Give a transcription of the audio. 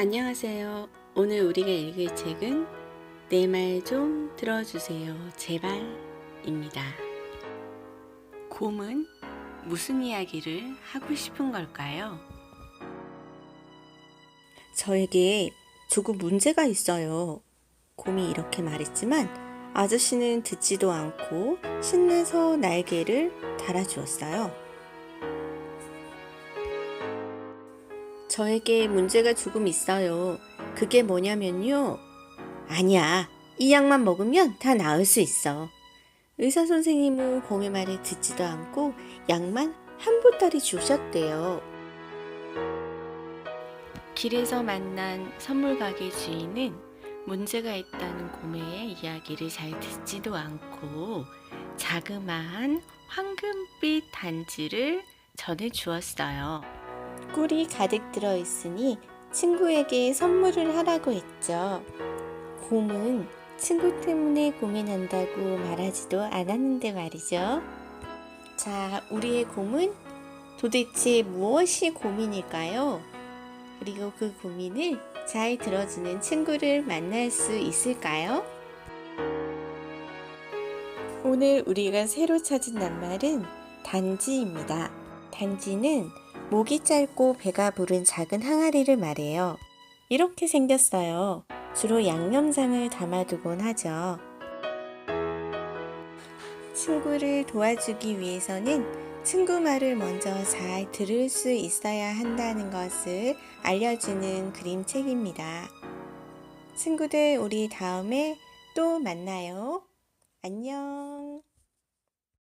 안녕하세요. 오늘 우리가 읽을 책은 내 말 좀 들어주세요. 제발입니다. 곰은 무슨 이야기를 하고 싶은 걸까요? 저에게 조금 문제가 있어요. 곰이 이렇게 말했지만 아저씨는 듣지도 않고 신나서 날개를 달아주었어요. 저에게 문제가 조금 있어요. 그게 뭐냐면요. 아니야. 이 약만 먹으면 다 나을 수 있어. 의사 선생님은 곰의 말을 듣지도 않고 약만 한 보따리 주셨대요. 길에서 만난 선물 가게 주인은 문제가 있다는 곰의 이야기를 잘 듣지도 않고 자그마한 황금빛 단지를 전해 주었어요. 꿀이 가득 들어 있으니 친구에게 선물을 하라고 했죠. 곰은 친구 때문에 고민한다고 말하지도 않았는데 말이죠. 자, 우리의 곰은 도대체 무엇이 고민일까요? 그리고 그 고민을 잘 들어주는 친구를 만날 수 있을까요? 오늘 우리가 새로 찾은 낱말은 단지입니다. 단지는 목이 짧고 배가 부른 작은 항아리를 말해요. 이렇게 생겼어요. 주로 양념장을 담아두곤 하죠. 친구를 도와주기 위해서는 친구 말을 먼저 잘 들을 수 있어야 한다는 것을 알려주는 그림책입니다. 친구들, 우리 다음에 또 만나요. 안녕.